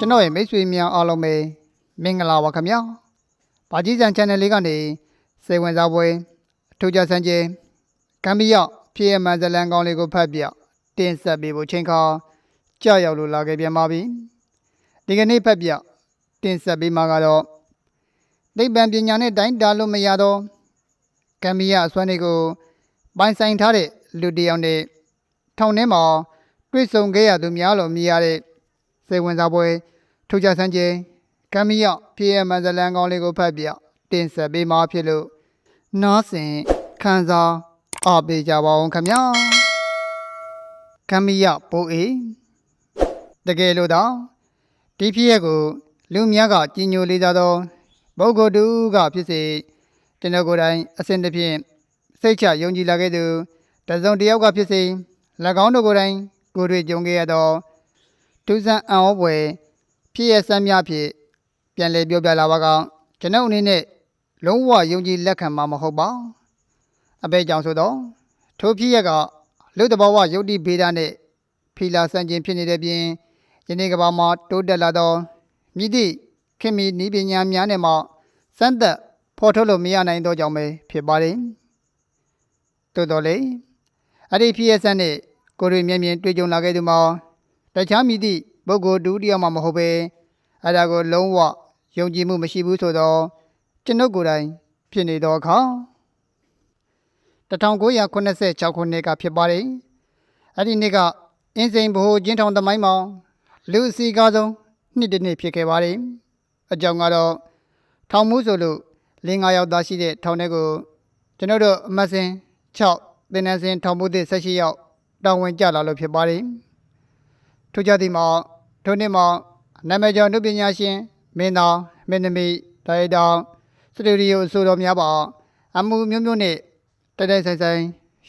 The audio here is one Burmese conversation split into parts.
ကျွန်တော်ရဲ့မိတ်ဆွေများအားလုံးပဲမင်္ဂလာပါခင်ဗျာ။ဘာကြီးစံ channel လေးကနေစိတ်ဝင်စားပွဲအထူးကြဆန်းခြင်းကံပြီးရောက်ဖြစ်ရမှန်ဇလန်ကောင်းလေးကိုဖတ်ပြတင်ဆက်ပေးဖို့ချိန်ခါကြောက်ရောက်လို့လာခဲ့ပြန်ပါပြီ။ဒီကနေ့ဖတ်ပြတင်ဆက်ပေးမှာကတော့နိဗ္ဗာန်ပညာနဲ့တိုင်းတာလို့မရတော့ကံပြီးရအစွမ်းတွေကိုပိုင်ဆိုင်ထားတဲ့လူတစ်ယောက်နဲ့ထောင်ထဲမှာတွေ့ဆုံခဲ့ရသူများလို့မြည်ရတဲ့စိတ်ဝင်စားပွဲ ထူးခြားဆန်းခြင်းကမ်းမီရောက်ပြည်ရမန်ဇလန်ကောင်းလေးကိုဖတ်ပြတင်ဆက်ပေးမှာဖြစ်လို့နားဆင်ခန်းစားအားပေးကြပါအောင်ခင်ဗျာကမ်းမီရောက်ပိုးအေးတကယ်လို့တော့ဒီဖြစ်ရက်ကိုလူများကကြီးညိုလေးစားသောပုဂ္ဂိုလ်တူကဖြစ်စေကျွန်တော်ကိုယ်တိုင်အစဉ်တစ်ဖြင့်စိတ်ချယုံကြည်လာခဲ့သူတစ်စုံတစ်ယောက်ကဖြစ်စေ၎င်းတို့ကိုယ်တိုင်ကိုယ်တွေ့ကြုံခဲ့ရသောဒုစံအံ့ဩပွဲ ဖြစ်ရစမ်းများဖြင့်ပြန်လည်ပြောပြလာပါကကျွန်ုပ်အနေနဲ့လုံးဝယုံကြည်လက်ခံမှာမဟုတ်ပါအဘဲကြောင့်ဆိုတော့ထိုဖြစ်ရကလူတဘောဝယုတ်တိဗေဒနဲ့ဖီလာဆန့်ကျင်ဖြစ်နေတဲ့ပြင်ယနေ့ကဘာမှာတိုးတက်လာသောမြစ်သည့်ခင်မီနီးပညာများနဲ့မှစမ်းသက်ဖော်ထုတ်လို့မရနိုင်သောကြောင့်ပဲဖြစ်ပါတယ်တိုးတော်လေအဲ့ဒီဖြစ်ရစမ်းနဲ့ကိုယ်တွေမြင်မြင်တွေ့ကြုံလာခဲ့သူမှာတခြားမည်သည့် ပုဂ္ဂိုလ်တူတစ်ယောက်မှမဟုတ်ပဲအဲ့ဒါကိုလုံးဝယုံကြည်မှုမရှိဘူးဆိုတော့ကျွန်ုပ်ကိုယ်တိုင်ဖြစ်နေတော့အခါ1986ခုနှစ်ကဖြစ်ပါတယ်အဲ့ဒီနေ့ကအင်းစိန်ဘ ਹੁ ကျင်းထောင်သမိုင်းမှာလူအစီကားဆုံးနှစ်တစ်နှစ်ဖြစ်ခဲ့ပါတယ်အကြောင်းကတော့ထောင်မှုဆိုလို့လင်း9ယောက်သားရှိတဲ့ထောင်ထဲကိုကျွန်တော်တို့အမတ်စင်6တင်နန်းစင်ထောင်မှုသစ်18ယောက်တာဝန်ကျလာလို့ဖြစ်ပါတယ် ထို့ကြသည်မှာထိုနေ့မှာနာမည်ကျော်နုပညာရှင်မင်းသားမင်းသမီးဒါရိုက်တာစတူဒီယိုအဆိုတော်များပါအမှုမျိုးမျိုးနဲ့တိုက်တိုက်ဆိုင်ဆိုင်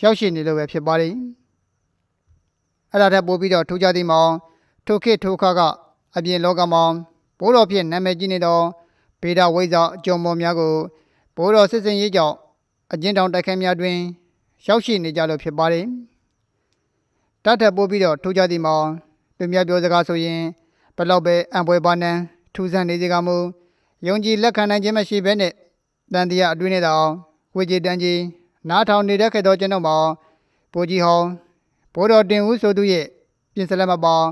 ရောက်ရှိနေလို့ပဲဖြစ်ပါတယ်အဲ့ဒါထက်ပိုပြီးတော့ထိုးကြသည်မှာထိုခေတ်ထိုခါကအပြင်လောကမှာဘိုးတော်ဖြစ်နာမည်ကြီးနေသောဗေဒဝိဇ္ဇအကျုံပေါ်များကိုဘိုးတော်စစ်စင်ရေးကြောင့်အကျဉ်းထောင်တိုက်ခိုက်များတွင် ရောက်ရှိနေကြလို့ဖြစ်ပါတယ်တတ်ထက်ပိုပြီးတော့ထိုးကြသည်မှာ သူများပြောစကားဆိုရင်ဘယ်တော့ပဲအံပွဲပါနန်းထူးဆန်းနေစေကမူယုံကြည်လက်ခံနိုင်ခြင်းမရှိဘဲနဲ့တန်တရားအတွင်းနဲ့တောင်ဝေကြီးတန်ကြီးနားထောင်နေတဲ့ခဲ့သောကျွန်တော်မှာဘိုးကြီးဟောင်းဘိုးတော်တင်ဦးဆိုသူရဲ့ပြင်စလက်မပေါင်း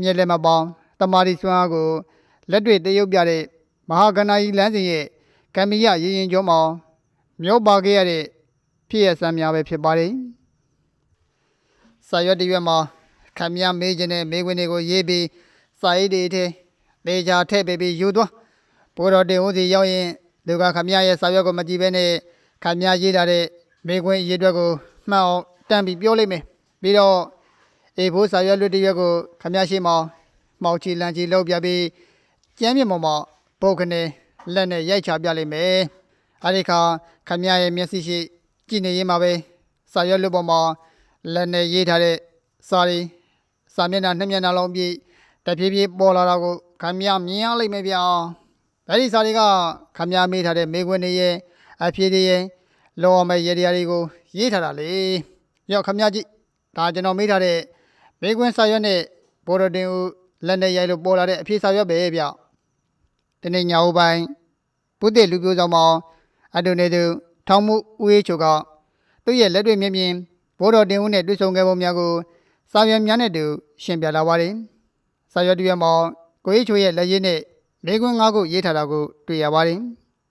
မြက်လက်မပေါင်းတမာရီစွမ်းအားကိုလက်တွေ့တရုပ်ပြတဲ့မဟာကဏ္ဍကြီးလမ်းစဉ်ရဲ့ကံမီရရင်ရင်ကျော်မှာမြို့ပါခဲ့ရတဲ့ဖြစ်ရစမ်းများပဲဖြစ်ပါတယ်စာရွက်တစ်ရွက်မှာ ခမရမေးခြင်းနဲ့မေးခွန်းတွေကိုရေးပြီးစာရေးတွေထဲလေချာထည့်ပေးပြီးယူသွားဘိုးတော်တင်ဦးစီရောက်ရင်သူကခမရရဲ့စာရွက်ကိုမကြည့်ဘဲနဲ့ခမရရေးထားတဲ့မေးခွန်းရေးအတွက်ကိုမှတ်အောင်တန်းပြီးပြောလိုက်မယ်ပြီးတော့အေဘိုးစာရွက်လွတ်တရွက်ကိုခမရရှိမောင်မောက်ချီလန်ချီလောက်ပြပြီးကျမ်းမြေပေါ်မှာပုတ်ခနဲ့လက်နဲ့ရိုက်ချပြလိုက်မယ်အဲဒီခါခမရရဲ့မျက်စိရှိကြည့်နေရင်မှာပဲစာရွက်လွတ်ပေါ်မှာလက်နဲ့ရေးထားတဲ့စာရီ စာမျက်နှာနှစ်မျက်နှာလုံးပြည့်တဖြည်းဖြည်းပေါ်လာတာကိုခမရမြင်ရလိမ့်မယ်ဗျာ။ဒါဒီစာတွေကခမရမေးထားတဲ့မေးခွန်းတွေရဲ့အဖြေတွေရဲ့လောရမယ့်ရေဒီယာတွေကိုရေးထားတာလေ။ရောက်ခမရကြည့်ဒါကျွန်တော်မေးထားတဲ့မေးခွန်းစာရွက်နဲ့ဘော်ဒတင်ဦးလက်နဲ့ရိုက်လို့ပေါ်လာတဲ့အဖြေစာရွက်ပဲဗျ။ဒီနေ့ညအိုပိုင်းဘုဒ္ဓလူမျိုးဆောင်မောင်အတုနေသူထောင်မှုဦးရေးချိုကသူ့ရဲ့လက်တွေ့မြင်မြင်ဘော်တော်တင်ဦးနဲ့တွေ့ဆုံခဲ့ပုံများကို စာရွက်များနဲ့တူရှင်းပြလာပါတယ်။စာရွက်တစ်ရွက်မှာကိုရေးချိုရဲ့လက်ရည်နဲ့မိကွန်းငါးခုရေးထားတာကိုတွေ့ရပါတယ်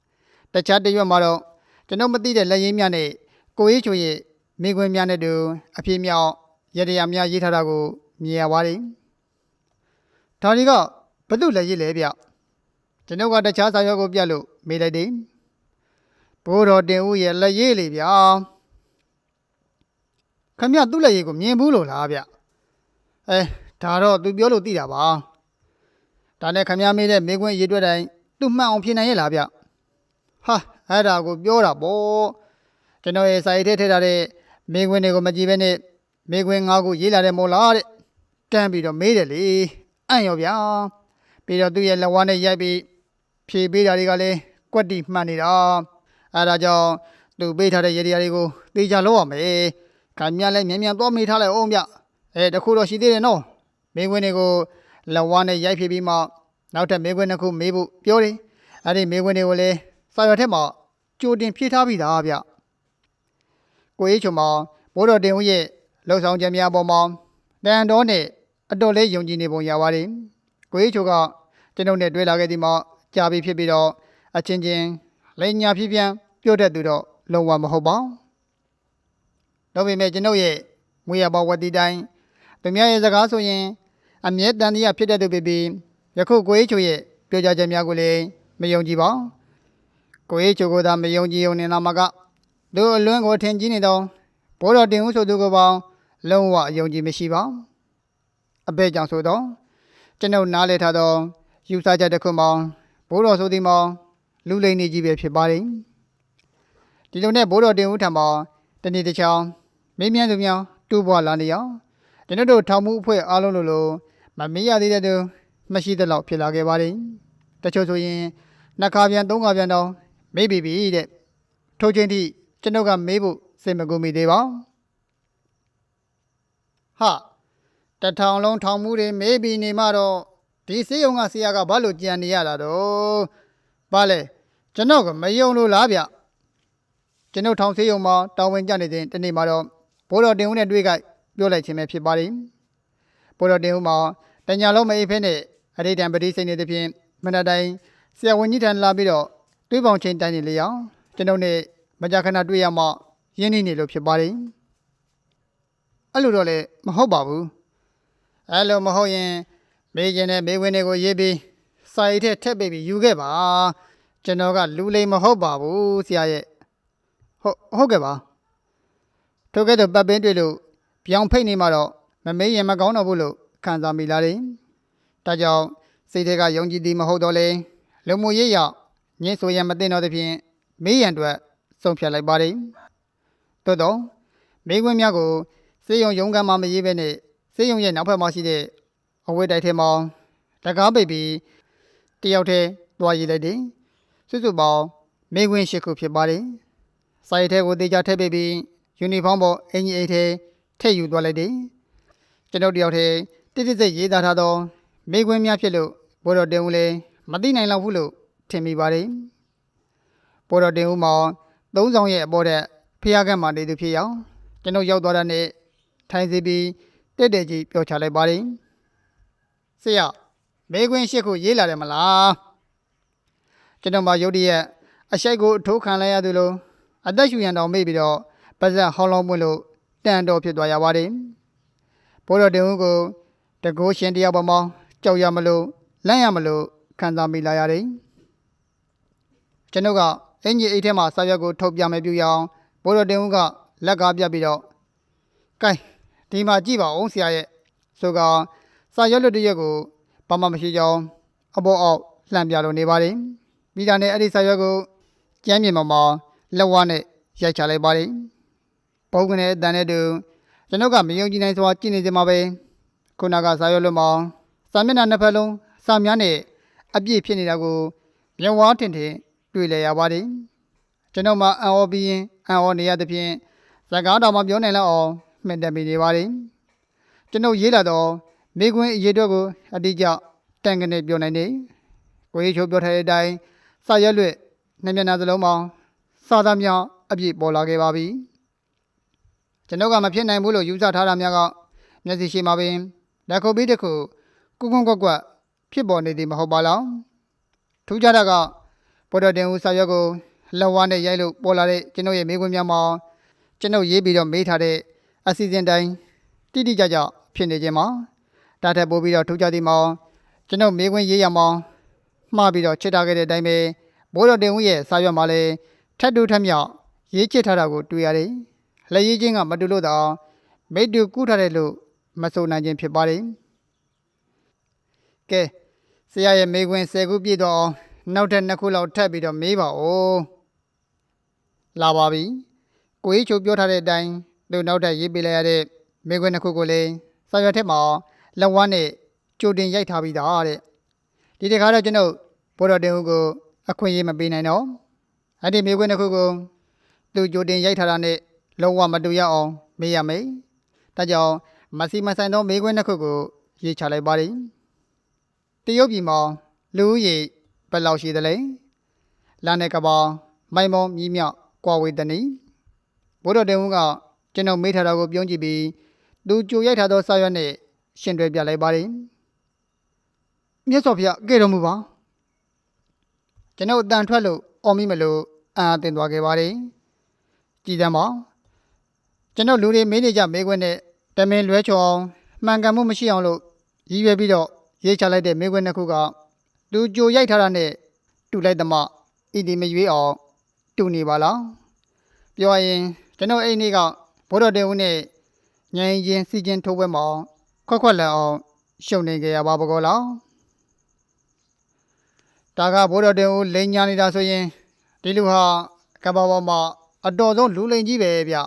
။တခြားတစ်ရွက်မှာတော့ကျွန်တော်မသိတဲ့လက်ရည်များနဲ့ကိုရေးချိုရဲ့မိကွန်းများနဲ့တူအပြည့်မြောက်ရတရားများရေးထားတာကိုမြင်ရပါတယ်။ဒါတွေကဘသူလက်ရည်လဲဗျ။ကျွန်တော်ကတခြားစာရွက်ကိုပြလို့မေးလိုက်တယ်။ဘိုးတော်တင်ဦးရဲ့လက်ရည်လေဗျာ။ခမရသူ့လက်ရည်ကိုမြင်ဘူးလို့လားဗျ။ အဲဒါတော့သူပြောလို့သိတာပါဒါနဲ့ခမည်းမေးတဲ့မေကွင်းရေတွက်တိုင်းသူမှန်အောင်ဖြေနိုင်ရဲ့လားဗျဟာအဲ့ဒါကိုပြောတာပေါ့ကျွန်တော်ရဲ့စာရေးထဲထည့်ထားတဲ့မေကွင်းတွေကိုမကြည့်ဘဲနဲ့မေကွင်းငါးခုရေးလာတယ်မို့လားတဲ့တန်းပြီးတော့မေးတယ်လေအံ့ရောဗျာပြီးတော့သူ့ရဲ့လက်ဝါးနဲ့ရိုက်ပြီးဖြေပေးတာတွေကလည်းကွက်တီမှန်နေတာအဲ့ဒါကြောင့်သူပေးထားတဲ့ရေဒီယာတွေကိုသေချာလောက်ရမယ်ခမည်းလည်းမြန်မြန်သွားမေးထားလိုက်အောင်ဗျ အဲတခုတော့ရှိသေးတယ်နော်မင်းဝင်တွေကိုလက်ဝါးနဲ့ရိုက်ဖြစ်ပြီးမှနောက်ထပ်မေးခွန်းတစ်ခုမေးဖို့ပြောတယ်အဲ့ဒီမေးခွန်းတွေကိုလည်းစာရွက်ထဲမှာကြိုတင်ဖြည့်ထားပြီးသားဗျကိုရေးချုံမောင်ဘိုးတော်တင်ဦးရဲ့လှုပ်ဆောင်ချက်များပေါ်မှာတန်တော်နဲ့အတော်လေးယုံကြည်နေပုံရပါတယ်ကိုရေးချုံကကျွန်ုပ်နဲ့တွေ့လာခဲ့ဒီမှာကြာပြီဖြစ်ပြီးတော့အချင်းချင်းလိန်ညာပြပြန်းပြောတတ်သူတော့လုံးဝမဟုတ်ပါဘူးဒါပေမဲ့ကျွန်ုပ်ရဲ့မွေရပါဝတီတိုင်း သူများရဲ့စကားဆိုရင် အမြဲတမ်းတရားဖြစ်တဲ့သူဖြစ်ပြီးယခုကိုရေးချိုရဲ့ပြောကြားချက်များကိုလည်းမယုံကြည်ပါကိုရေးချိုကိုသာမယုံကြည်ုံနေတာမှာကသူအလွန်းကိုထင်ကြီးနေတော့ဘိုးတော်တင်ဦးဆိုသူကိုပေါင်းလုံးဝအယုံကြည်မရှိပါအဘဲကြောင့်ဆိုတော့ကျွန်ုပ်နားလည်ထားသောယူဆချက်တစ်ခုမှာဘိုးတော်ဆိုသည်မှာလူလိမ့်နေကြီးပဲဖြစ်ပါတယ်ဒီလိုနဲ့ဘိုးတော်တင်ဦးထံမှာတနေ့တစ်ချောင်းမင်းမြန်းသူများတူပွားလာနေအောင် ကျွန်တော်တို့ထောင်မှုအဖွဲ့အားလုံးလိုလိုမမေ့ရသေးတဲ့သူမရှိသလောက်ဖြစ်လာခဲ့ပါတယ်။တချို့ဆိုရင်နှစ်ခါပြန်သုံးခါပြန်တော့မေ့ပြီပြီတဲ့။ထို့ချင်းထိကျွန်တော်ကမေးဖို့စိတ်မကူမိသေးပါ။ဟာတထောင်လုံးထောင်မှုတွေမေးပြီးနေမှတော့ဒီစေယုံကဆရာကဘာလို့ကြံနေရတာတော့။ဘာလဲကျွန်တော်ကမယုံလို့လားဗျ။ကျွန်တော်ထောင်စေယုံမှာတာဝန်ကျနေတဲ့တနေ့မှာတော့ဘိုးတော်တင်ဦးနဲ့တွေ့ကြ ပြောလိုက်ခြင်းပဲဖြစ်ပါလိမ့်ပေါ်တော်တင်ဦးမှာတညာလုံးမအိပ်ဖဲနဲ့အရိတံပတိစိတ်နေတဲ့ဖြင့်မနက်တိုင်းဆရာဝန်ကြီးထံလာပြီးတော့တွေးပေါင်ချင်းတိုင်းနေလေအောင်ကျွန်ုပ်နဲ့မကြာခဏတွေ့ရမှရင်းနှီးနေလို့ဖြစ်ပါလိမ့်အဲ့လိုတော့လေမဟုတ်ပါဘူးအဲ့လိုမဟုတ်ရင်မေးခြင်းနဲ့မေးဝင်တွေကိုရေးပြီးစာရိတ်ထက်ထက်ပေးပြီးယူခဲ့ပါကျွန်တော်ကလူလိမ်မဟုတ်ပါဘူးဆရာရဲ့ဟုတ်ဟုတ်ကဲ့ပါထိုကဲ့သို့ပတ်ပင်းတွေ့လို့ ပြောင်ဖိတ်နေမှတော့မမေးရင်မကောင်းတော့ဘူးလို့ခံစားမိလာတယ်။ဒါကြောင့်စိတ်ထဲကယုံကြည်သည်မဟုတ်တော့လေလူမှုရေးရညှင်းဆိုရန်မသိတော့သဖြင့်မေးရန်အတွက်ဆုံးဖြတ်လိုက်ပါတယ်။သို့တော့မိခွင့်များကိုစေယုံရုံးကမ်းမှမရေးဘဲနဲ့စေယုံရဲ့နောက်ဘက်မှာရှိတဲ့အဝတ်တိုက်ထဲမှာတကားပိတ်ပြီးတယောက်တည်းသွားရေးလိုက်တယ်။စွစုပေါင်းမိခွင့်ရှိခုဖြစ်ပါတယ်။စာရိတ်ထဲကိုတေချာထည့်ပေးပြီးယူနီဖောင်းပေါ်အင်ကြီးအိတ်ထဲ ထည့်ယူသွားလိုက်တယ်ကျွန်ုပ်တယောက်တည်းတိတိကျကျရေးသားထားသောမိကွင်းများဖြစ်လို့ဘော်တော်တင်ဦးလည်းမသိနိုင်လောက်ဘူးလို့ထင်မိပါတယ်ဘော်တော်တင်ဦးမှာသုံးဆောင်ရဲ့အပေါ်တဲ့ဖျားကန့်မှနေသူဖြစ်ရောက်ကျွန်ုပ်ရောက်သွားတဲ့နေ့ထိုင်စီပြီးတက်တက်ကြီးပြောချလိုက်ပါတယ်ဆရာမိကွင်းရှစ်ခုရေးလာတယ်မလားကျွန်တော်မှရုတ်တရက်အရှိုက်ကိုအထိုးခံလိုက်ရသူလို့အသက်ရှူရန်တောင်မေ့ပြီးတော့ပါဇက်ဟောင်းလောင်းပွင့်လို့ တန်တော်ဖြစ်သွားရပါတယ်။ဘိုးတော်တင်ဦးကိုတကိုးရှင်တရားပေါ်မှာကြောက်ရမလို့လန့်ရမလို့ခံစားမိလာရတယ်။ကျွန်ုပ်ကအင်ကြီးအိတ်ထဲမှာစာရွက်ကိုထုတ်ပြမယ်ပြူရအောင်ဘိုးတော်တင်ဦးကလက်ကားပြပြီးတော့ကဲဒီမှာကြည့်ပါဦးဆရာရဲ့ဆိုကစာရွက်လွတ်တရက်ကိုဘာမှမရှိကြောင်းအပေါ်အောက်လှမ်းပြလို့နေပါတယ်။ပြီးတာနဲ့အဲ့ဒီစာရွက်ကိုကျမ်းမြေပေါ်မှာလက်ဝါးနဲ့ရိုက်ချလိုက်ပါတယ်။ ပုံကနေအတန်နဲ့တူကျွန်ုပ်ကမယုံကြည်နိုင်စွာကြည့်နေကြမှာပဲခုနကစာရွက်လွတ်မောင်စာမျက်နှာနှစ်ဖက်လုံးစာများနဲ့အပြည့်ဖြစ်နေတာကိုမျက်ဝါးတင်တင်တွေ့လည်ရပါတယ်။ကျွန်ုပ်မှအံ့ဩပြီးရင်အံ့ဩနေရသဖြင့်စကားတော်မှပြောနိုင်လောက်အောင်မှတ်တတ်မိနေပါတယ်။ကျွန်ုပ်ရေးလာတော့မိကွင်းအရေးအတွက်ကိုအတိအကျတန်ကနေပြောနိုင်တယ်။ကိုရေးချိုးပြောထားတဲ့အတိုင်းစာရွက်လွတ်နှစ်မျက်နှာစလုံးမှာစာသားများအပြည့်ပေါ်လာခဲ့ပါပြီ ကျွန်ုပ်ကမဖြစ်နိုင်ဘူးလို့ယူဆထားတာများကမျက်စိရှိမှာပင်လက်ခုပ်ပြီးတစ်ခုကုကုကွက်ကွက်ဖြစ်ပေါ်နေသည်မဟုတ်ပါလားထူးခြားတာကပေါ်တော်တင်ဦးစာရွက်ကိုလက်ဝါးနဲ့ရိုက်လို့ပေါ်လာတဲ့ကျွန်ုပ်ရဲ့မိခွန်းများမှာကျွန်ုပ်ရေးပြီးတော့မေးထားတဲ့အစီအစဉ်တိုင်းတိတိကျကျဖြစ်နေခြင်းမှာတာထက်ပို့ပြီးတော့ထူးခြားသည်မှာကျွန်ုပ်မိခွန်းရေးရမှာမှားပြီးတော့ချစ်ထားခဲ့တဲ့အတိုင်းပဲဘိုးတော်တင်ဦးရဲ့စာရွက်မှာလည်းထက်တူထက်မြောက်ရေးချစ်ထားတာကိုတွေ့ရတယ်။ လက်ရေးချင်းကမတူလို့တော့မိတူကူးထားတယ်လို့မဆိုနိုင်ခြင်းဖြစ်ပါတယ်။ကဲဆရာရဲ့မေခွန်း၁၀ခုပြည့်တော့အောင်နောက်ထပ်နှစ်ခုလောက်ထပ်ပြီးတော့မေးပါဦး။လာပါပြီ။ကိုကြီးချိုပြောထားတဲ့အတိုင်းသူနောက်ထပ်ရေးပေးလိုက်ရတဲ့မေခွန်းနှစ်ခုကိုလည်းစာရွက်ထဲမှာလက်ဝါးနဲ့ကြိုတင်ရိုက်ထားပြီးသားတဲ့။ဒီတခါတော့ကျွန်ုပ်ဘော်တော်တင်ဦးကိုအခွင့်အရေးမပေးနိုင်တော့။အဲ့ဒီမေခွန်းတစ်ခုကိုသူကြိုတင်ရိုက်ထားတာနဲ့ လုံးဝမတူရအောင်မေးရမယ်။ဒါကြောင့်မစီမဆိုင်သောမေခွန်းတစ်ခုကိုရေးချလိုက်ပါလိမ့်။တရုတ်ပြည်မှာလူဦးရေဘယ်လောက်ရှိသလဲလာနေကပောင်မိုင်မောမြည်မြောက်ကွာဝေတနီဘိုးတော်တင်ဦးကကျွန်တော်မေးထားတာကိုပြုံးကြည့်ပြီးသူကြိုရိုက်ထားသောစာရွက်နဲ့ရှင်တွဲပြလိုက်ပါတယ်မြတ်စွာဘုရားကဲတော်မူပါကျွန်တော်အတန်ထွက်လို့အော်မိမလို့အာအတင်သွားခဲ့ပါတယ်ကြည်သမ်းပါ ကျွန်တော်လူတွေမေးနေကြမေးခွန်းနဲ့တမင်လွဲချော်အောင်မှန်ကန်မှုမရှိအောင်လို့ရည်ရွယ်ပြီးတော့ရေးချလိုက်တဲ့မေးခွန်းတစ်ခုကသူကြိုရိုက်ထားတာနဲ့တူလိုက်သမားဣတိမရွေးအောင်တူနေပါလားပြောရရင်ကျွန်တော်အိမ်လေးကဘိုးတော်တင်ဦးနဲ့ညင်ရင်စီချင်းထိုးပွဲမှာခွက်ခွက်လန်အောင်ရှုံနေကြရပါဘကောလားဒါကဘိုးတော်တင်ဦးလိန်ညာနေတာဆိုရင်ဒီလူဟာကမ္ဘာပေါ်မှာအတော်ဆုံးလူလိန်ကြီးပဲဗျ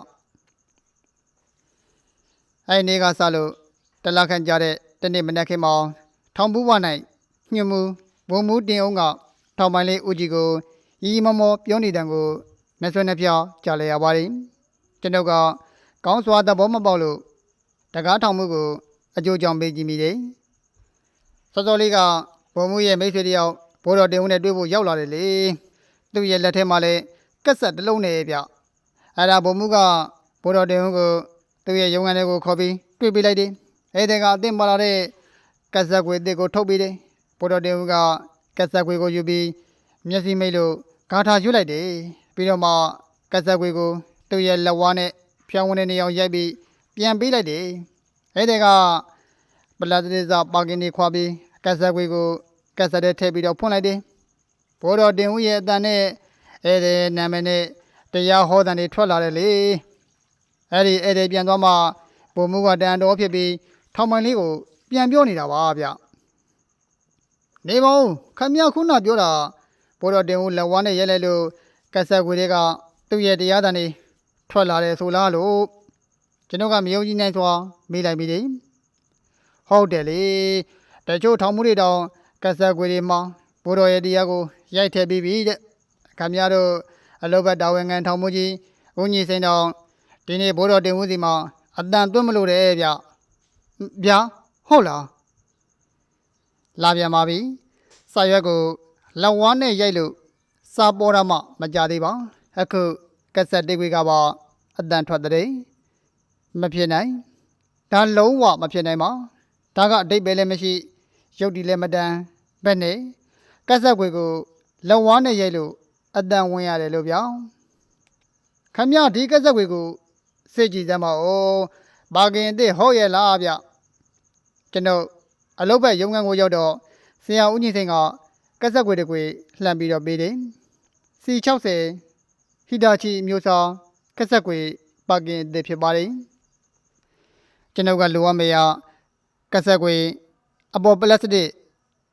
အဲ့ဒီနေ့ကစလို့တလခန့်ကြာတဲ့တနေ့မနက်ခင်းမှာထောင်ပူးဝ၌ညှမှုဘုံမူတင်အောင်ကထောင်ပိုင်းလေးဦးကြီးကိုရီရီမောမောပြောနေတယ်ကိုနှဆွဲနှပြောင်းကြားလိုက်ရပါတယ်ကျွန်တော်ကကောင်းစွာသဘောမပေါက်လို့တကားထောင်မှုကိုအကျိုးကြောင့်ပေးကြည့်မိတယ်စောစောလေးကဘုံမူရဲ့မိတ်ဆွေတယောက်ဘိုးတော်တင်ဦးနဲ့တွေ့ဖို့ရောက်လာတယ်လေသူ့ရဲ့လက်ထဲမှာလည်းကက်ဆက်တစ်လုံးနဲ့ဗျအဲ့ဒါဘုံမူကဘိုးတော်တင်ဦးကို သူ့ရဲ့ရုံးခန်းထဲကိုခေါ်ပြီးတွေ့ပေးလိုက်တယ်အဲ့ဒီကအသင်ပါလာတဲ့ကက်ဆက်ခွေတစ်ကိုထုတ်ပေးတယ်ဘိုးတော်တင်ဦးကကက်ဆက်ခွေကိုယူပြီးမျက်စိမိတ်လို့ဂါထာရွတ်လိုက်တယ်ပြီးတော့မှကက်ဆက်ခွေကိုသူ့ရဲ့လက်ဝါးနဲ့ဖြောင်းဝင်နေအောင်ရိုက်ပြီးပြန်ပေးလိုက်တယ်အဲ့ဒီကပလာတရဇပါကင်နေခွာပြီးကက်ဆက်ခွေကိုကက်ဆက်ထဲထည့်ပြီးတော့ဖွင့်လိုက်တယ်ဘိုးတော်တင်ဦးရဲ့အတန်နဲ့အဲ့ဒီနာမည်နဲ့တရားဟောတဲ့နေထွက်လာတယ်လေ အဲ့ဒီအဲ့ဒီပြန်သွားမှဘုံမူကတန်တော်ဖြစ်ပြီးထောင်မိုင်လေးကိုပြန်ပြောနေတာပါဗျနေပါဦးခမရခုနပြောတာဘိုးတော်တင်ဦးလက်ဝါးနဲ့ရဲလဲလို့ကက်ဆက်ခွေတွေကသူ့ရဲ့တရားတန်နေထွက်လာတယ်ဆိုလားလို့ကျွန်တော်ကမယုံကြည်နိုင်စွာမေးလိုက်မိတယ်ဟုတ်တယ်လေတချို့ထောင်မှုတွေတောင်ကက်ဆက်ခွေတွေမှာဘိုးတော်ရဲ့တရားကိုရိုက်ထည့်ပြီးပြီတဲ့ခမရတို့အလုဘတ်တာဝန်ခံထောင်မှုကြီးဦးညီစိန်တော် ဒီနေ့ဘိုးတော်တင်ဦးစီမှာအတန်သွင်းမလို့တယ်ဗျဗျာဟုတ်လားလာပြန်ပါပြီစာရွက်ကိုလက်ဝါးနဲ့ရိုက်လို့စာပေါ်တာမှမကြသေးပါအခုကက်ဆက်တိတ်ခွေကပါအတန်ထွက်တဲ့မဖြစ်နိုင်ဒါလုံးဝမဖြစ်နိုင်ပါဒါကအတိတ်ပဲလည်းမရှိ ရုပ်တည်လည်းမတန်ဘက်နဲ့ကက်ဆက်ခွေကိုလက်ဝါးနဲ့ရိုက်လို့အတန်ဝင်ရတယ်လို့ဗျာခမရဒီကက်ဆက်ခွေကို စိတ်ကြည်စမ်းပါဦးဘာကင်အစ်စ်ဟုတ်ရဲ့လားဗျကျွန်တော်အလုပ်ဘက်ရုံးခန်းကိုရောက်တော့ဆရာဦးညီစိန်ကကက်ဆက်ခွေတစ်ခွေလှမ်းပြီးတော့ပေးတယ်စီ60 ဟီတာချီအမျိုးအစားကက်ဆက်ခွေပါကင်အစ်စ်ဖြစ်ပါတယ်ကျွန်တော်ကလိုအပ်မရကက်ဆက်ခွေအပေါ်ပလတ်စတစ်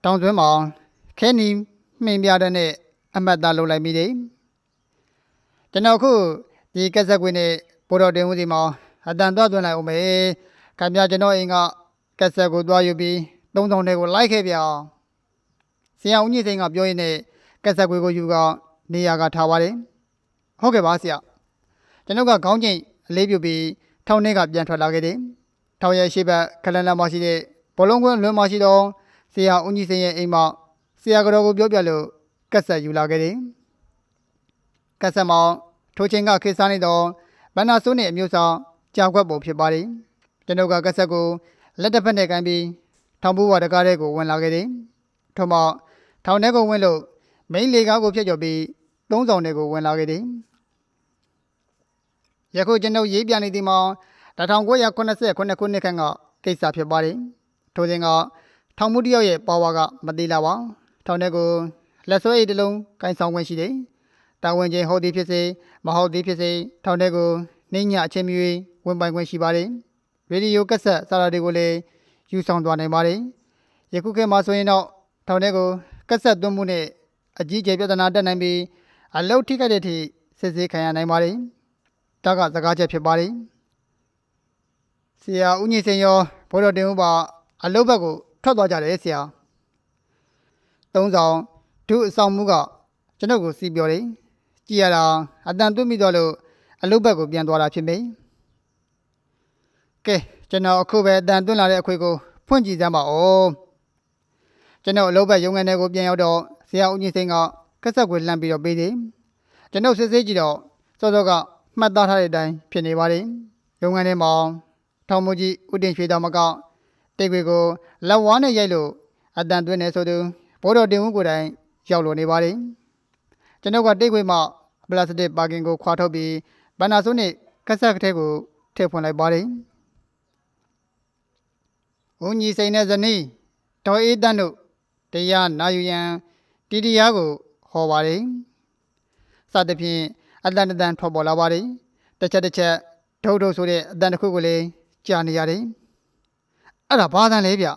တောင်သွင်းမှာခဲနီမှင်ပြတဲ့နဲ့အမှတ်သားလုပ်လိုက်မိတယ်ကျွန်တော်ခုဒီကက်ဆက်ခွေနဲ့ ပေါ်တော်တင်ဦးစီမှာအတန်သွားသွင်းလိုက်အောင်မေခင်ဗျာကျွန်တော်အိမ်ကကက်ဆက်ကိုသွားယူပြီး3000တဲ့ကိုလိုက်ခဲ့ဗျာဆရာဦးကြီးစိန်ကပြောရင်းနဲ့ကက်ဆက်ခွေကိုယူကနေရာကထားပါတယ်ဟုတ်ကဲ့ပါဆရာကျွန်တော်ကခေါင်းကျိန်အလေးပြုပြီးထောင်းထဲကပြန်ထွက်လာခဲ့တယ်ထောင်းရဲ့ရှေ့ဘက်ခလန်လာမရှိတဲ့ဘောလုံးကွင်းလွင်မရှိတော့ဆရာဦးကြီးစိန်ရဲ့အိမ်မှာဆရာကတော်ကိုပြောပြလို့ကက်ဆက်ယူလာခဲ့တယ်ကက်ဆက်မောင်ထိုချိန်ကခေတ်စားနေတော့ ဘန္နာဆိုးနဲ့အမျိုးဆောင်ကြောက်ွက်ပုံဖြစ်ပါတယ်ကျွန်တော်ကကက်ဆက်ကိုလက်တစ်ဖက်နဲ့ကန်ပြီးထောင်ပူဝါတကားတဲ့ကိုဝင်လာခဲ့တယ်ထို့မှထောင်ထဲကိုဝင်လို့မိန်းလေကားကိုဖျက်ကျော်ပြီးသုံးဆောင်တွေကိုဝင်လာခဲ့တယ်ယခုကျွန်ုပ်ရေးပြနေသည်မှာ1989ခုနှစ်ခန့်ကကိစ္စဖြစ်ပါတယ်ထိုစဉ်ကထောင်မှုတယောက်ရဲ့ပါဝါကမသေးလာပါထောင်ထဲကိုလက်ဆွဲအိတ်တစ်လုံးကင်ဆောင်ခွင့်ရှိတယ် တာဝန်ချင်းဟုတ်သည်ဖြစ်စေမဟုတ်သည်ဖြစ်စေထောင်ထဲကိုနှိမ့်ညအချင်းမျိုးဝင်ပိုင်ခွင့်ရှိပါတယ်ရေဒီယိုကက်ဆက်စာရာတွေကိုလည်းယူဆောင်သွားနိုင်ပါတယ်ယခုခေတ်မှာဆိုရင်တော့ထောင်ထဲကိုကက်ဆက်သွင်းမှုနဲ့အကြီးကျယ်ပြဿနာတက်နိုင်ပြီးအလုတ်ထိခိုက်တဲ့အထိစစ်ဆေးခံရနိုင်ပါတယ်ဒါကစကားချက်ဖြစ်ပါတယ်ဆရာဦးညီစင်ရောဘိုးတော်တင်ဦးပါအလုတ်ဘက်ကိုထွက်သွားကြတယ်ဆရာသုံးဆောင်ဒုအဆောင်မှုကကျွန်ုပ်ကိုစီးပြောတယ် ကြည်ရတာအတန်သွင်းမိတော့လို့အလုတ်ဘက်ကိုပြန်သွားတာဖြစ်မိကဲကျွန်တော်အခုပဲအတန်သွင်းလာတဲ့အခွေကိုဖွင့်ကြည့်စမ်းပါဦးကျွန်တော်အလုပ်ဘက်ရုံးခန်းထဲကိုပြန်ရောက်တော့ဆရာဦးကြီးစိန်ကကက်ဆက်ကိုလှမ်းပြီးတော့ပေးတယ်ကျွန်တော်စစ်စစ်ကြည့်တော့စောစောကမှတ်သားထားတဲ့အတိုင်းဖြစ်နေပါတယ်ရုံးခန်းထဲမှာထောင်မကြီးဦးတင်ရွှေတော်မကတိတ်ခွေကိုလက်ဝါးနဲ့ရိုက်လို့အတန်သွင်းနေဆိုသူဘိုးတော်တင်ဦးကိုယ်တိုင်ရောက်လို့နေပါတယ် ကျွန်တော်ကတိတ်ခွေမှပလတ်စတစ်ပါကင်ကိုခွာထုတ်ပြီးဘန်နာဆိုနဲ့ကက်ဆက်ကထဲကိုထည့်ဖွင့်လိုက်ပါတယ်ဦးကြီးစိန်နဲ့ဇနီးတော်အေးတန်းတို့တရားနာယူရန်တီတရားကိုဟောပါတယ်စသဖြင့်အတန်တန်ထွက်ပေါ်လာပါတယ်တစ်ချက်တစ်ချက်ဒုတ်ဒုတ်ဆိုတဲ့အတန်တစ်ခုကိုလည်းကြားနေရတယ်အဲ့ဒါဘာတန်လဲဗျ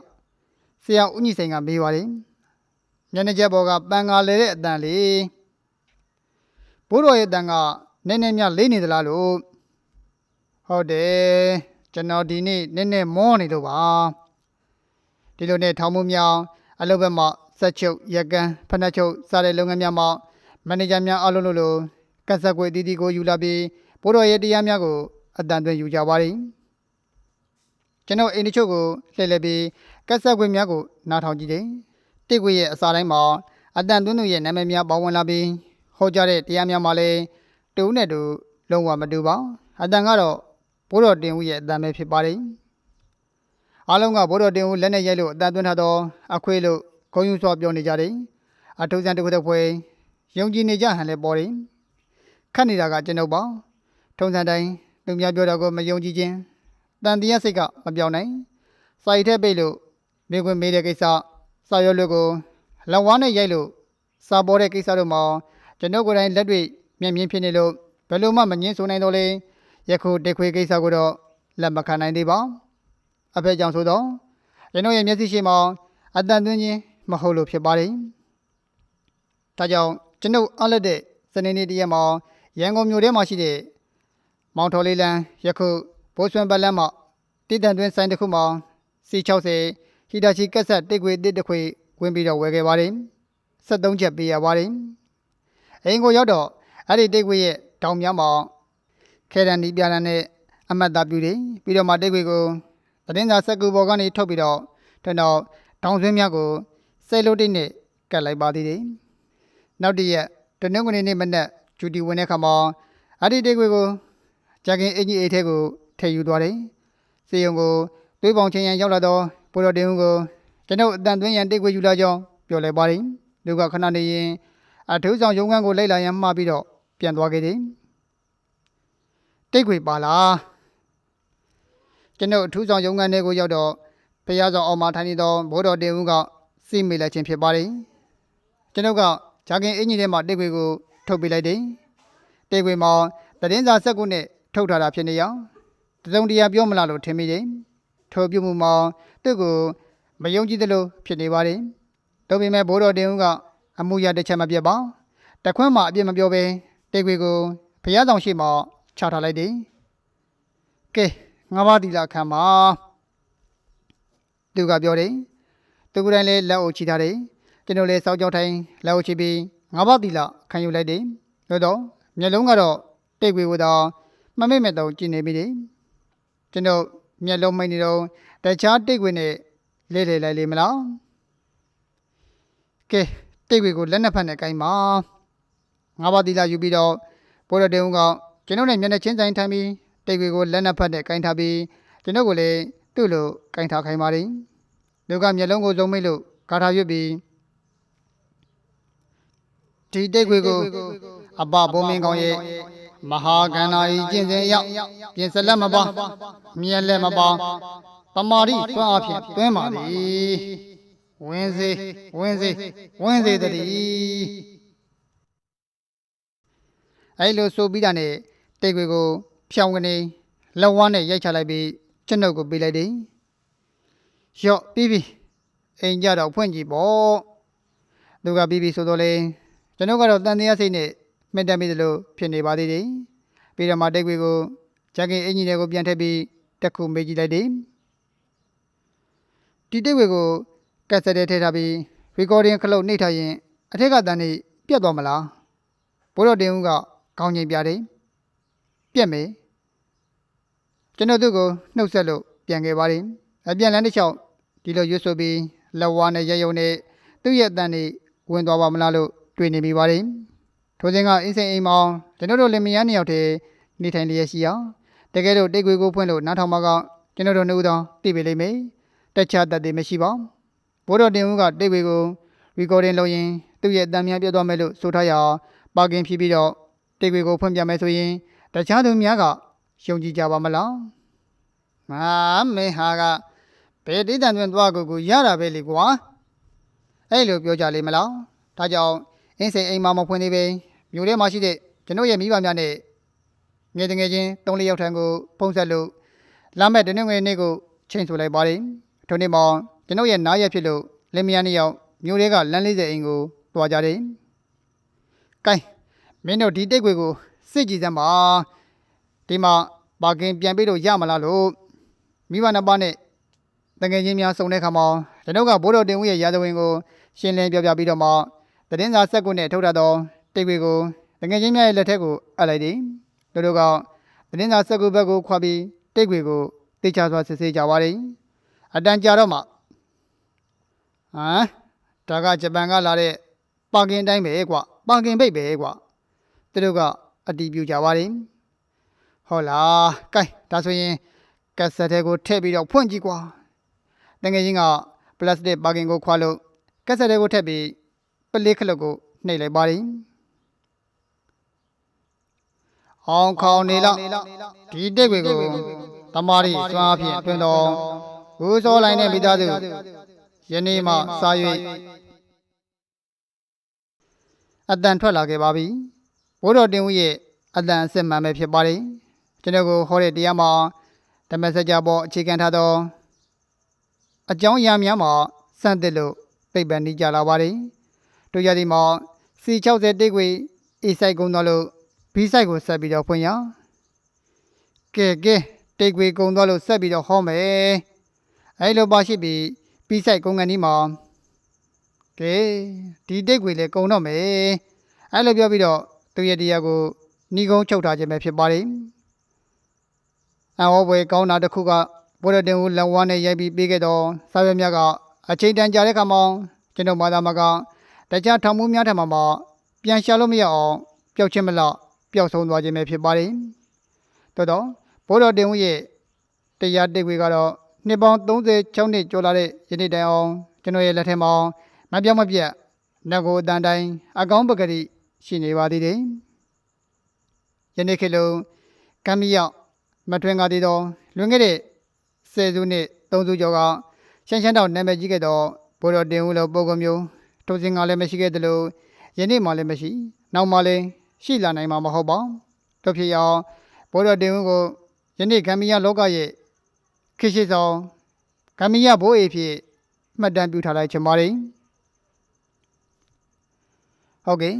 ဆရာဦးကြီးစိန်ကမေးပါတယ်ညနေချက်ပေါ်ကပန်ကာလေတဲ့အတန်လေ ဘိုးတော်ရဲ့အတန်ကနည်းနည်းများလေးနေသလားလို့ဟုတ်တယ်ကျွန်တော်ဒီနေ့နည်းနည်းမောနေလို့ပါဒီလိုနဲ့ထောင်မှုများအလုပ်ဘက်မှစက်ချုပ်ရကန်ဖက်နှက်ချုပ်စတဲ့လုပ်ငန်းများမှမန်နေဂျာများအလုံးလို့လို့ကတ်ဆက်ခွေတီတီကိုယူလာပြီးဘိုးတော်ရဲ့တရားများကိုအတန်သွင်းယူကြပါသည်ကျွန်တော်အိမ်တချို့ကိုလှည့်လည်ပြီးကတ်ဆက်ခွေများကိုနားထောင်ကြည့်တယ်တိတ်ခွေရဲ့အစာတိုင်းမှာအတန်သွင်းသူရဲ့နာမည်များပါဝင်လာပြီး ဟောကြားတဲ့တရားများမှာလည်းတူနဲ့တူလုံးဝမတူပါအတန်ကတော့ဘိုးတော်တင်ဦးရဲ့အတန်ပဲဖြစ်ပါတယ်အားလုံးကဘိုးတော်တင်ဦးလက်နဲ့ရိုက်လို့အတန်သွင်းထားသောအခွေးလို့ဂုံယူစွာပြောနေကြတယ်အထုံးစံတစ်ခုတစ်ဖွဲယုံကြည်နေကြဟန်လဲပေါ်တယ်ခတ်နေတာကကျွန်ုပ်ပါထုံးစံတိုင်းသူများပြောတာကိုမယုံကြည်ခြင်းတန်တရားစိတ်ကမပြောင်းနိုင်စာရီထက်ပိတ်လို့မိခွင့်မေးတဲ့ကိစ္စစာရွက်လွတ်ကိုလက်ဝါးနဲ့ရိုက်လို့စာပေါ်တဲ့ကိစ္စတို့မှာ ကျွန်ုပ်ကိုယ်တိုင်လက်တွေ့မြင်မြင်ဖြစ်နေလို့ဘယ်လိုမှမငင်းဆိုနိုင်တော့လေယခုတေခွေကိစ္စကိုတော့လက်မခံနိုင်သေးပါအဖေကြောင့်ဆိုတော့ကျွန်တော်ရဲ့မျက်စိရှိမှာအတန်သွင်းခြင်းမဟုတ်လို့ဖြစ်ပါတယ်ဒါကြောင့်ကျွန်ုပ်အားလက်တဲ့စနေနေ့တရက်မှာရန်ကုန်မြို့ထဲမှာရှိတဲ့မောင်ထော်လေးလန်းယခုဘိုးဆွမ်းပတ်လန်းမှာတည်တံတွင်ဆိုင်တစ်ခုမှာ C60 ဟီတာချီကက်ဆက်တစ်ခွေတစ်တစ်ခွေဝင်ပြီးတော့ဝယ်ခဲ့ပါတယ်73ချက်ပေးရပါတယ် အိမ်ကိုရောက်တော့အဲ့ဒီတစ်ခွေရဲ့တောင်များမှာခဲတန်ဒီပြားနဲ့အမတ်သားပြူတယ်ပြီးတော့မှတစ်ခွေကိုသတင်းစာစက်ကူပေါ်ကနေထုတ်ပြီးတော့တော့တောင်ဆွင်းများကိုစိတ်လို့တိတ်နဲ့ကတ်လိုက်ပါသေးတယ်နောက်တစ်ရက်တနင်္ဂနွေနေ့မနက်ဂျူတီဝင်တဲ့ခါမှာအဲ့ဒီတစ်ခွေကိုဂျာကင်အင်ကြီးအိတ်ထဲကိုထည့်ယူသွားတယ်စေယုံကိုတွေးပေါင်ချင်းရန်ရောက်လာတော့ပိုတော်တင်ဦးကိုကျွန်ုပ်အတန်သွင်းရန်တိတ်ခွေယူလာကြောင်းပြောလိုက်ပါတယ်လူကခဏနေရင် အထူးဆောင်ရုံးခန်းကိုလိုက်လာရန်မှားပြီးတော့ပြန်သွားခဲ့တယ်တိတ်ခွေပါလားကျွန်ုပ်အထူးဆောင်ရုံးခန်းထဲကိုရောက်တော့ဖះဆောင်အောင်မထိုင်နေသောဘိုးတော်တင်ဦးကစီမိလိုက်ခြင်းဖြစ်ပါတယ်ကျွန်ုပ်ကဂျာကင်အင်ကြီးထဲမှာတိတ်ခွေကိုထုတ်ပေးလိုက်တယ်တိတ်ခွေမှာသတင်းစာဆက်ကုနဲ့ထုတ်ထားတာဖြစ်နေရောတစုံတရာပြောမလားလို့ထင်မိတယ်ထိုပြုမှုမှာသူ့ကိုမယုံကြည်သလိုဖြစ်နေပါတယ်။ဒါပေမဲ့ဘိုးတော်တင်ဦးက အမှုရတစ်ချက်မပြတ်ပါ။တခွန်းမှအပြစ်မပြောဘဲတိတ်ခွေကိုဖျားဆောင်ရှိမှချထားလိုက်တယ်။ကဲငါးပါးတီလာခံပါ။သူကပြောတယ်။သူကတိုင်းလည်းလက်အုပ်ချထားတယ်။ကျွန်တော်လည်းစောက်ကြောထိုင်လက်အုပ်ချပြီးငါးပါးတီလာခံယူလိုက်တယ်။သို့တော့မျက်လုံးကတော့တိတ်ခွေကိုတော့မမိတ်မဲ့တော့ကြည့်နေပြီလေ။ကျွန်တော်မျက်လုံးမိတ်နေတော့တခြားတိတ်ခွေနဲ့လဲလေလိုက်လေမလားကဲ တိတ်ခွေကိုလက်နှစ်ဖက်နဲ့ကိုင်းပါငါးပါးတီလာယူပြီးတော့ပေါ်ရတဲ့ဦးကကျွန်တော်နဲ့မျက်နှာချင်းဆိုင်ထိုင်ပြီးတိတ်ခွေကိုလက်နှစ်ဖက်နဲ့ကိုင်းထားပြီးကျွန်တော်ကိုလည်းသူ့လိုကိုင်းထားခိုင်းပါတယ်လူကမျက်လုံးကိုစုံမိတ်လို့ကာထားရွတ်ပြီးဒီတိတ်ခွေကိုအပဘုံမင်းကောင်းရဲ့မဟာကန္နာဤကျင့်စဉ်အရောက်ပြင်စလက်မပါမြက်လက်မပါတမာရီသွမ်းအဖြစ်တွင်းပါသည် ဝင်းစေဝင်းစေဝင်းစေတည်းအဲ့လိုဆိုပြီးတာနဲ့တိတ်ခွေကို ဖြောင်းကနေလက်ဝါးနဲ့ရိုက်ချလိုက်ပြီးကျွန်ုပ်ကိုပေးလိုက်တယ်ရော့ပြီးပြီအိမ်ကြတော့ဖွင့်ကြည့်ပေါ့သူကပြီးပြီဆိုတော့လေကျွန်ုပ်ကတော့တန်တရားစိတ်နဲ့မှတ်တမ်းမိသလိုဖြစ်နေပါသေးတယ်ပြီးတော့မှတိတ်ခွေကိုဂျက်ကင်အင်ဂျင်တွေကိုပြန်ထည့်ပြီးတက်ခုမေးကြည့်လိုက်တယ်ဒီတိတ်ခွေကို ကက်ဆက်ထဲထည့်ထားပြီး recording ခလုတ်နှိပ်ထားရင်အထက်ကတန်းနေပြတ်သွားမလားဘိုးတော်တင်ဦးကကောင်းချိန်ပြတယ်ပြက်မယ်ကျွန်တော်သူ့ကိုနှုတ်ဆက်လို့ပြန်ခဲ့ပါတယ်အပြန်လန်းတစ်ချောင်းဒီလိုရွတ်ဆိုပြီးလက်ဝါးနဲ့ရရုံနဲ့သူ့ရဲ့အတန်တွေဝင်သွားပါမလားလို့တွေးနေမိပါတယ်ထိုစဉ်ကအင်းစိန်အိမ်မောင်ကျွန်တော်တို့လင်မယားနှစ်ယောက်တည်းနေထိုင်လျက်ရှိအောင်တကယ်လို့တိတ်ခွေကိုဖွင့်လို့နားထောင်မကောင်းကျွန်တော်တို့နှစ်ဦးတောင်သိပေလိမ့်မယ်တခြားတတ်သေးမရှိပါဘိုး တော်တင်ဦးကတိတ်ခွေကို recording လုပ်ရင်သူ့ရဲ့အတန်များပြတ်သွားမယ်လို့ဆိုထားရအောင်ပါကင်ဖြစ်ပြီးတော့တိတ်ခွေကိုဖွင့်ပြမယ်ဆိုရင်တခြားသူများကယုံကြည်ကြပါမလားမာမင်းဟာကဘယ်တိတန်တွင်သွားကိုကိုရတာပဲလေကွာအဲ့လိုပြောကြလိမ့်မလားဒါကြောင့်အင်းစိန်အိမ်မှာမဖွင့်သေးပဲမြို့ထဲမှာရှိတဲ့ကျွန်တော်ရဲ့မိဘများနဲ့ငယ်တငယ်ချင်း၃လေးယောက်ထံကိုဖုန်းဆက်လို့လာမဲ့တနင်္ဂနွေနေ့ကိုချိန်ဆိုလိုက်ပါတယ်ထိုနေ့မှာ ကျွန်တော်ရဲ့နားရက်ဖြစ်လို့လင်မယားနှစ်ယောက်မြို့ထဲကလမ်း40အိမ်ကိုတွားကြတယ်။ကဲမင်းတို့ဒီတိတ်ခွေကိုစစ်ကြည့်စမ်းပါဒီမှာပါကင်ပြန်ပြီးတော့ရမလားလို့မိဘနှစ်ပါးနဲ့တငယ်ချင်းများစုံတဲ့ခါမှာကျွန်တော်ကဘိုးတော်တင်ဦးရဲ့ရာဇဝင်ကိုရှင်းလင်းပြပြပြီးတော့မှသတင်းစာဆက်ကုနဲ့ထုတ်ထားသောတိတ်ခွေကိုတငယ်ချင်းများရဲ့လက်ထက်ကိုအပ်လိုက်တယ်။တို့တို့ကသတင်းစာဆက်ကုဘက်ကိုခွာပြီးတိတ်ခွေကိုတေချာစွာစစ်ဆေးကြပါတယ်။အတန်ကြာတော့မှ ဟမ်ဒါကဂျပန်ကလာတဲ့ပါကင်တိုင်းပဲကွာပါကင်ပိတ်ပဲကွာသူတို့ကအတီးပြူကြပါတယ်ဟုတ်လားကဲဒါဆိုရင်ကက်ဆက်ထဲကိုထည့်ပြီးတော့ဖွင့်ကြည့်ကွာတကယ်ချင်းကပလတ်စတစ်ပါကင်ကိုခွာလို့ကက်ဆက်ထဲကိုထည့်ပြီးပလေးခလုတ်ကိုနှိပ်လိုက်ပါတယ်အောင်ခေါင်နေလောက်ဒီတိတ်တွေကိုတမားရီစွမ်းအဖြစ်အတွင်တော်ကိုစောလိုက်တဲ့မိသားစု ယနေ့မှစာ၍အတန်ထွက်လာခဲ့ပါပြီဘိုးတော်တင်ဦးရဲ့အတန်အစစ်မှန်ပဲဖြစ်ပါတယ်ကျွန်တော်ကိုဟောတဲ့တရားမှာဓမ္မစကြာပေါ်အခြေခံထားသောအကြောင်းအရာများမှာစံသစ်လို့ပြိပန်နေကြလာပါတယ်တို့ရသည်မှာ C60 တိတ်ခွေ A site ကုန်းသွားလို့ B site ကိုဆက်ပြီးတော့ဖွင့်ရကဲကဲတိတ်ခွေကုန်းသွားလို့ဆက်ပြီးတော့ဟောမယ်အဲလိုပါရှိပြီး B site ကုန်းကန်ဒီမှာကဲဒီတိတ်ခွေလည်းကုန်းတော့မယ်အဲလိုပြောပြီးတော့သူရဲ့တရားကိုဏီကုန်းချုပ်ထားခြင်းပဲဖြစ်ပါတယ်အဟောပွဲကောင်းတာတစ်ခုကဘုရားတင်ဦးလက်ဝါးနဲ့ရိုက်ပြီးပေးခဲ့တော့စာရွက်များကအချိန်တန်ကြာတဲ့ခါမှာကျွန်တော်မာသာမကတခြားထောင်မှုများထံမှာမှပြန်ရှာလို့မရအောင်ပျောက်ချင်းမလောက်ပျောက်ဆုံးသွားခြင်းပဲဖြစ်ပါတယ်။တော်တော့ဘုရားတင်ဦးရဲ့တရားတိတ်ဝေကတော့ နှစ်ပေါင်း36နှစ်ကျော်လာတဲ့ယနေ့တိုင်အောင်ကျွန်တော်ရဲ့လက်ထက်မှာမပြောင်းမပြတ်ငကိုအတန်တိုင်းအကောင်းပကတိရှိနေပါသေးတယ်။ယနေ့ခေတ်လုံးကမ်းမီရောက်မထွင်ကားသေးတော့လွန်ခဲ့တဲ့ဆယ်စုနှစ်သုံးစုကျော်ကရှမ်းရှမ်းတောင်နာမည်ကြီးခဲ့တော့ဘိုးတော်တင်ဦးလိုပုံကမျိုးထိုစဉ်ကလည်းမရှိခဲ့သလိုယနေ့မှလည်းမရှိ နောက်မှလည်းရှိလာနိုင်မှာမဟုတ်ပါတို့ဖြစ်အောင်ဘိုးတော်တင်ဦးကိုယနေ့ကမ်းမီယာလောကရဲ့ ခေရှိဆောင်ကမ်းမီယာဘိုးအေဖြစ်မှတ်တမ်းပြုထားလိုက်ချင်ပါတယ်ဟုတ်ကဲ့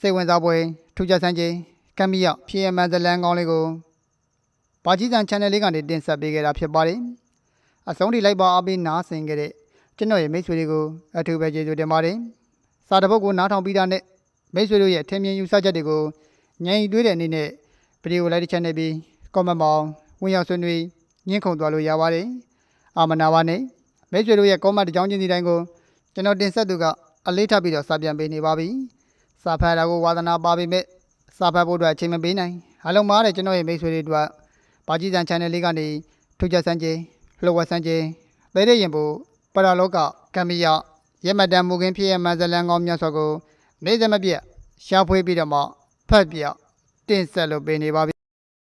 စိတ်ဝင်စားပွဲထူးခြားဆန်းခြင်းကမ်းမီယာဖြစ်ရမှန်ဇလန်ကောင်းလေးကိုဘာကြီးစံ channel လေးကနေတင်ဆက်ပေးခဲ့တာဖြစ်ပါတယ်အဆုံးထိလိုက်ပါအားပေးနားဆင်ခဲ့တဲ့ကျွန်တော်ရဲ့မိတ်ဆွေတွေကိုအထူးပဲကျေးဇူးတင်ပါတယ်စာတပုတ်ကိုနားထောင်ပြီးတာနဲ့မိတ်ဆွေတို့ရဲ့ထင်မြင်ယူဆချက်တွေကိုညင်တွေးတဲ့အနေနဲ့ဗီဒီယိုလိုက်တစ်ချက်နဲ့ပြီး comment ပေါင်းဝင်ရောက်ဆွေးနွေး ညှင်းခုန်သွားလို့ရပါတယ်အာမနာပါနဲ့မိတ်ဆွေတို့ရဲ့ comment တစ်ကြောင်းချင်းစီတိုင်းကိုကျွန်တော်တင်ဆက်သူကအလေးထားပြီးတော့စာပြန်ပေးနေပါပြီစာဖတ်တာကိုဝါသနာပါပေမဲ့စာဖတ်ဖို့အတွက်အချိန်မပေးနိုင်အားလုံးပါတဲ့ကျွန်တော်ရဲ့မိတ်ဆွေတွေအတွက်ဘာကြီးစံ channel လေးကနေထူးခြားစမ်းခြင်းလှုပ်ဝက်စမ်းခြင်းသိတဲ့ရင်ဖို့ပရလောကကံမီယရက်မတန်မူခင်းဖြစ်ရမှန်ဇလန်ကောင်းမြတ်စွာကိုနေ့စမပြတ်ရှာဖွေပြီးတော့မှဖတ်ပြတင်ဆက်လို့ပေးနေပါပြီ